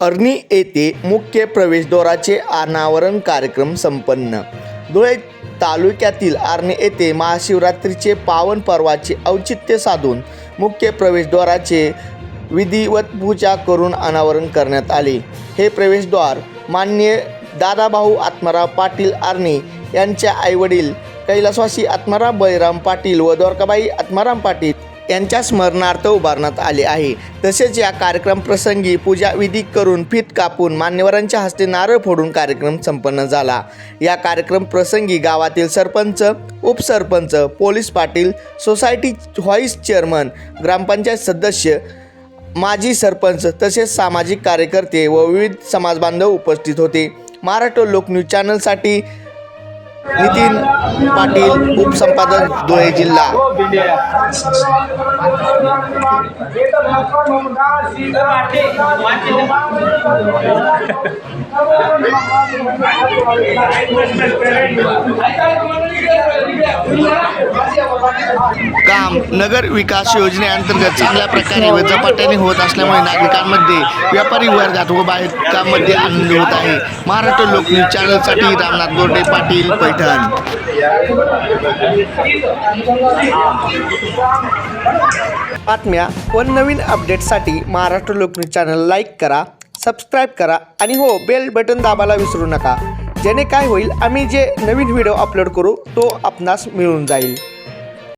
अर्नी येथे मुख्य प्रवेशद्वाराचे अनावरण कार्यक्रम संपन्न. धुळे तालुक्यातील आर्णी येथे महाशिवरात्रीचे पावन पर्वाचे औचित्य साधून मुख्य प्रवेशद्वाराचे विधिवत पूजा करून अनावरण करण्यात आले. हे प्रवेशद्वार मान्य दादाभाऊ आत्माराव पाटील आर्णी यांच्या आईवडील कैलासवासी आत्माराम बळीराम पाटील व द्वारकाबाई आत्माराम पाटील यांच्या स्मरणार्थ उभारण्यात आले आहे. तसेच या कार्यक्रम प्रसंगी पूजा विधी करून फीत कापून मान्यवरांच्या हस्ते नारळ फोडून कार्यक्रम संपन्न झाला. या कार्यक्रम प्रसंगी गावातील sarpanch upsarpanch police Patil society vice chairman grampanchayat सदस्य माजी सरपंच तसेच सामाजिक कार्यकर्ते व विविध समाजबांधव उपस्थित होते. महाराष्ट्र लोक न्यूज चॅनलसाठी नितीन पाटील उपसंपादक धुळे जिल्हा. काम नगर विकास योजनेअंतर्गत चांगल्या प्रकारे व झपाट्याने होत असल्यामुळे नागरिकांमध्ये व्यापारी वर्गात व बायकांमध्ये आनंद होत आहे. महाराष्ट्र लोकन्यूज चॅनलसाठी रामनाथ गोडे पाटील पैठण. बातम्या व नवीन अपडेटसाठी महाराष्ट्र लोकन्यूज चॅनल लाईक करा सबस्क्राईब करा आणि हो बेल बटन दाबायला विसरू नका. जेणे काय होईल आम्ही जे नवीन व्हिडिओ अपलोड करू तो आपणास मिळून जाईल.